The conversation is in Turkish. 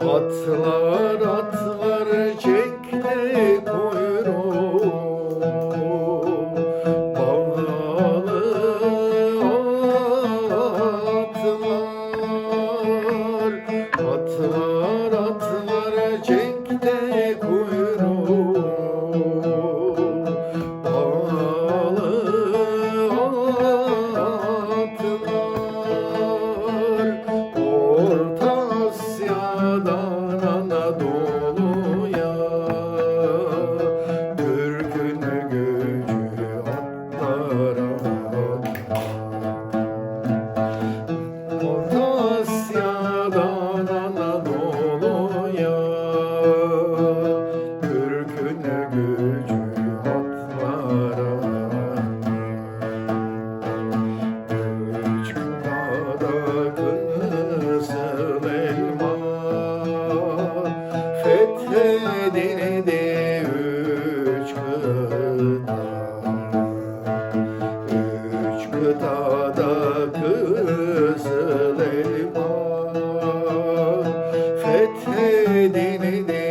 Atlar atlar Anadolu'ya Türk'ünü gücü atlara Orta Asya'dan Anadolu'ya Türk'ünü gücü derde üç kıta. Üç kıtada kızıl elma. Fethedildi